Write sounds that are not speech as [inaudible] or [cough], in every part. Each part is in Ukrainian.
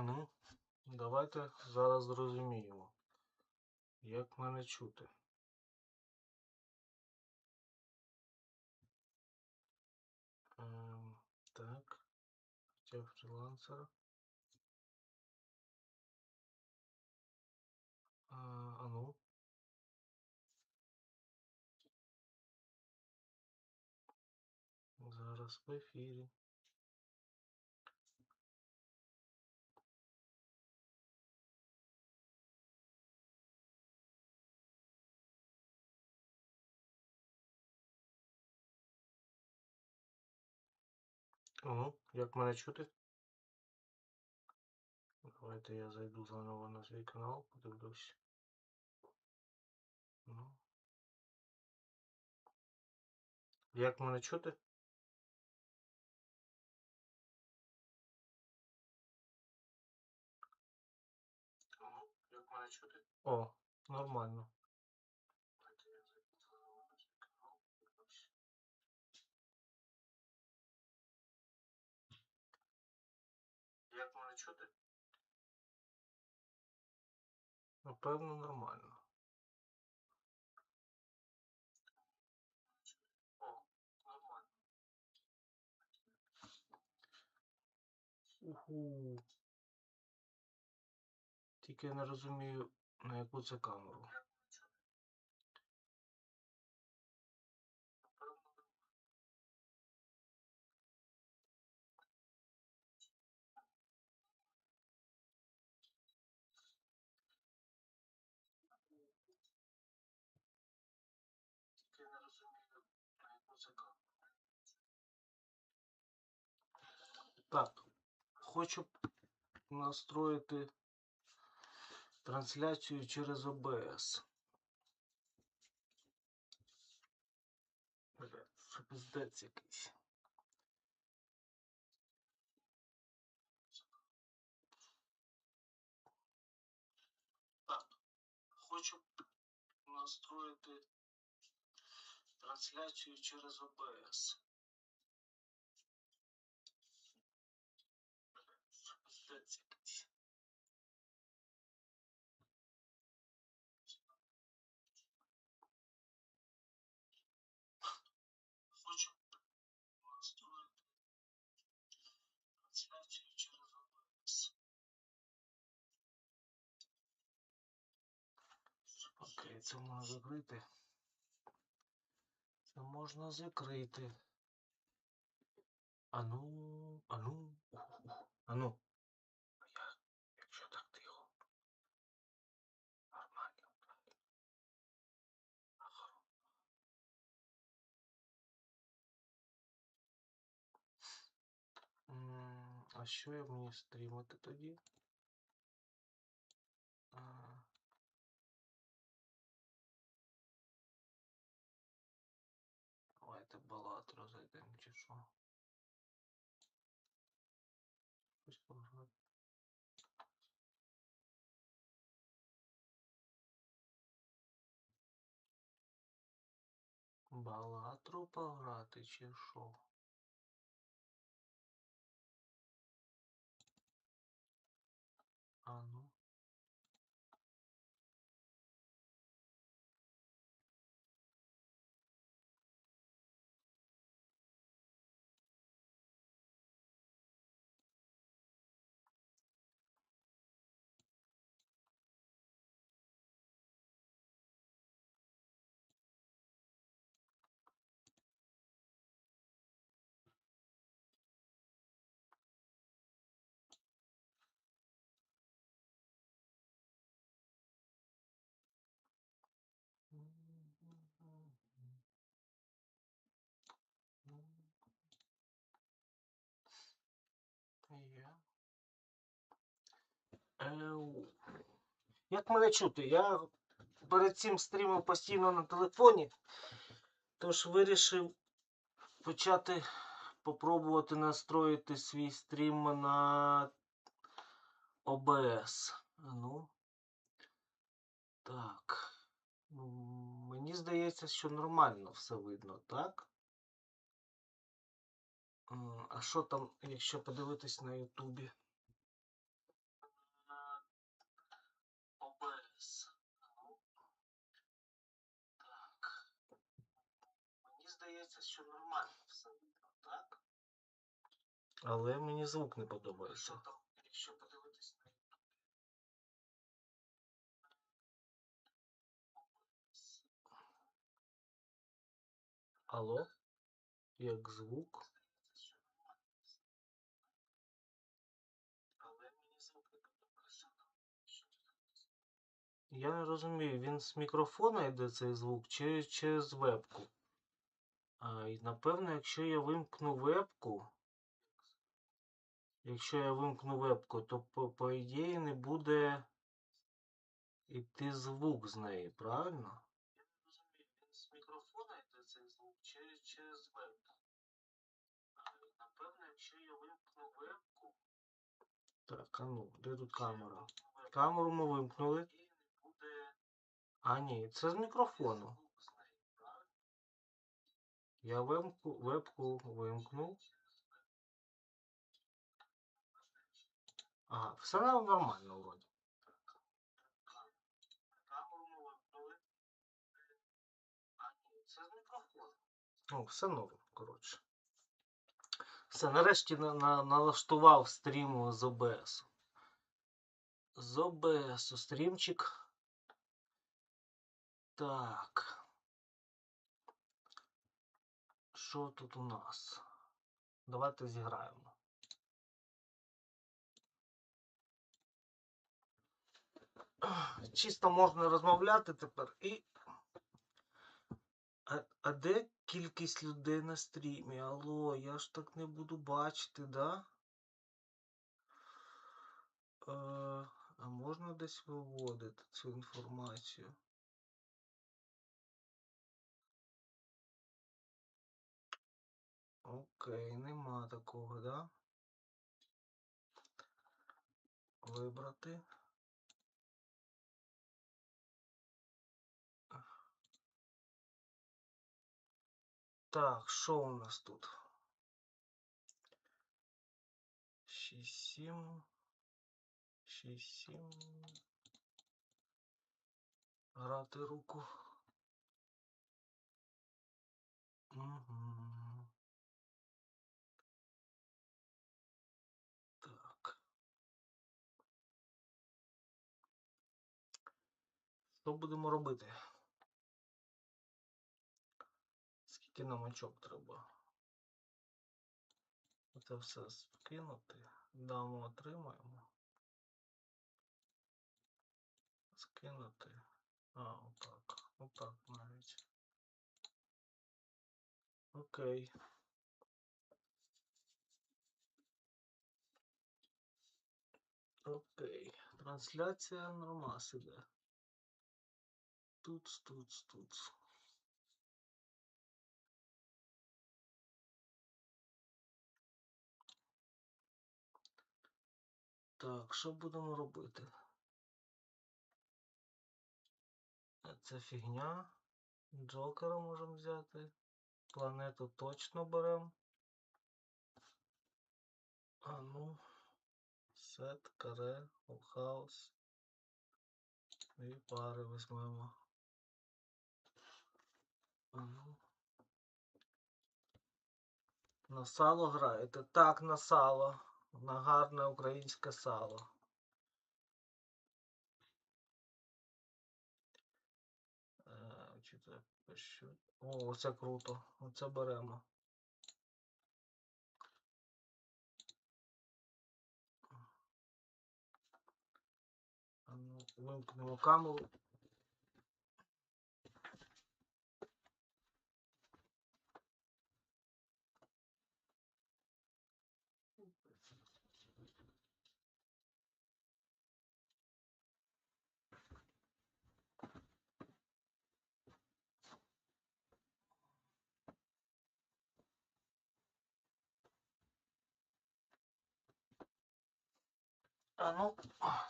А ну, давайте зараз зрозуміємо, як мене чути. Ем, так, життя фрілансера. А ну. Зараз в ефірі. Ну, як мене чути? Давайте я зайду заново на свій канал, подивлюсь. Ну. Як мене чути? Ну, як мене чути? О, нормально. Давайте я зайду заново на свій канал, подивлюсь. Як мене чути? Напевно, нормально. О, нормально. Уху. Тільки я не розумію, на яку це камеру. Так, хочу настроїти трансляцію через OBS. Бля, пиздець якийсь. Так, хочу настроїти трансляцію через OBS. Окей, це можна закрити. Це можна закрити. Ану, ану, ану. А я, якщо так тихо. Нормально. М, А що я мені стрімити тоді? А, Балатру зайдемо чи що. Щось пограти. Балатру пограти чи що? Як мене чути? Я перед цим стрімив постійно на телефоні, тож вирішив почати попробувати настроїти свій стрім на OBS. Ну. Так. Мені здається, що нормально все видно, так? А що там, якщо подивитись на Ютубі? Здається, що нормально все видно, так? Але мені звук не подобається. Що якщо подивитись на Алло? Як звук? Подобається. Я не розумію, він з мікрофона йде цей звук чи через вебку? А, і напевно, якщо я вимкну вебку, якщо я вимкну вебку, то по, по ідеї не буде йти звук з неї, правильно? Я не розумію, він з мікрофона йде цей звук чи через вебку? Напевно, якщо я вимкну вебку. Так, а ну, де тут камера? Камеру ми вимкнули. А, ні, це з мікрофону. Я вебку, вебку вимкнув. Ага, все нормально вроді. Ну, все норм, коротше. Все, нарешті на, на, налаштував стрім з OBS. З OBS стрімчик. Так. Що тут у нас? Давайте зіграємо. [clears throat] Чисто можна розмовляти тепер і. А, а де кількість людей на стрімі? Алло, я ж так не буду бачити, да? Е, а можна десь виводити цю інформацію? Окей, нема такого, да? Вибрати. Так, що у нас тут? 6, 7. 6, 7. Грати руку. Угу. Що будемо робити? Скільки нам очок треба? Це все скинути. Дамо отримаємо. Скинути. А, отак. Отак навіть. Окей. Окей. Трансляція нормас іде. Тут, тут, тут. Так, що будемо робити? Е, Це фігня. Джокера можемо взяти. Планету точно беремо. А ну. Сет, каре, хаус. І пари візьмемо. На сало граєте? Так, на сало. На гарне українське сало. Е, Чи це? О, це круто. Оце беремо. Ну, Вимкнемо камеру. А ну,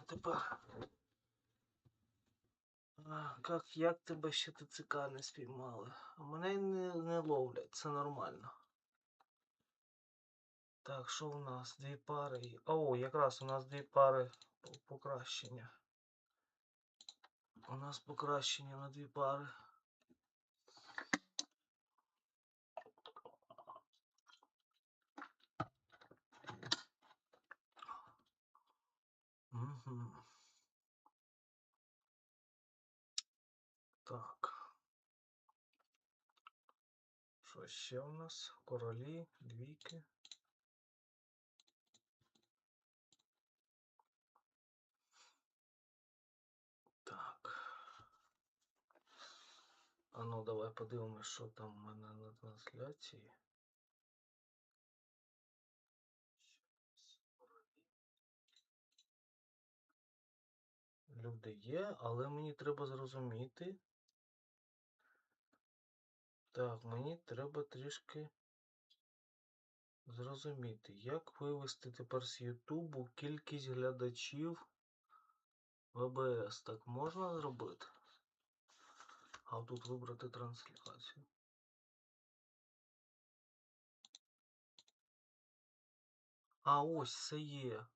тепер. А, Как, як тебе ще ТЦК не спіймали? А Мене не, не ловлять, це нормально. Так, що у нас? Дві пари. О, якраз у нас дві пари покращення. У нас покращення на дві пари. Так. Що ще у нас? Королі, двійки. Так. А ну давай подивимось, що там в мене на трансляції. Люди є, але мені треба зрозуміти. Так, мені треба трішки зрозуміти, як вивести тепер з Ютубу кількість глядачів в ОБС. Так можна зробити? А тут вибрати трансляцію. А ось це є.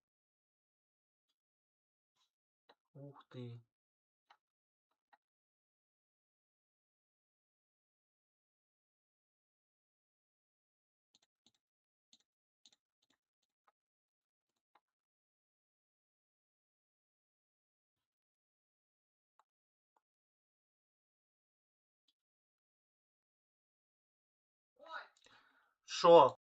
Ух ти. Що?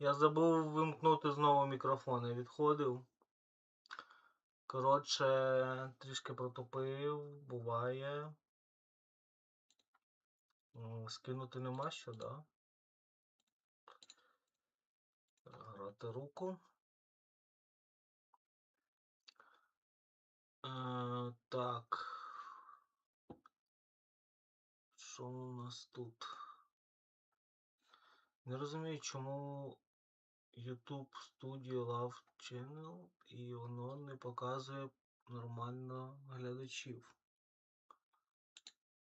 Я забув вимкнути знову мікрофон, я відходив. Коротше, трішки протупив, буває. Скинути нема що, да? Грати руку. Е, так. Що у нас тут? Не розумію, чому YouTube Studio Love Channel і воно не показує нормально глядачів.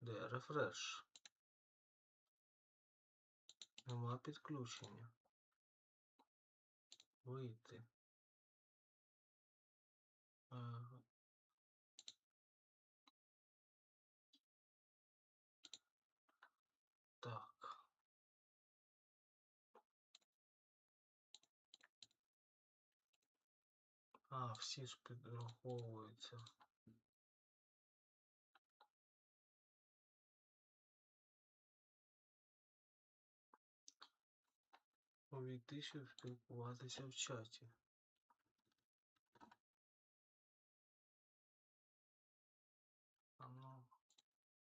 Де рефреш? Нема підключення. Вийти Так. А, всі ж підраховуються. Увійти, щоб спілкуватися в чаті.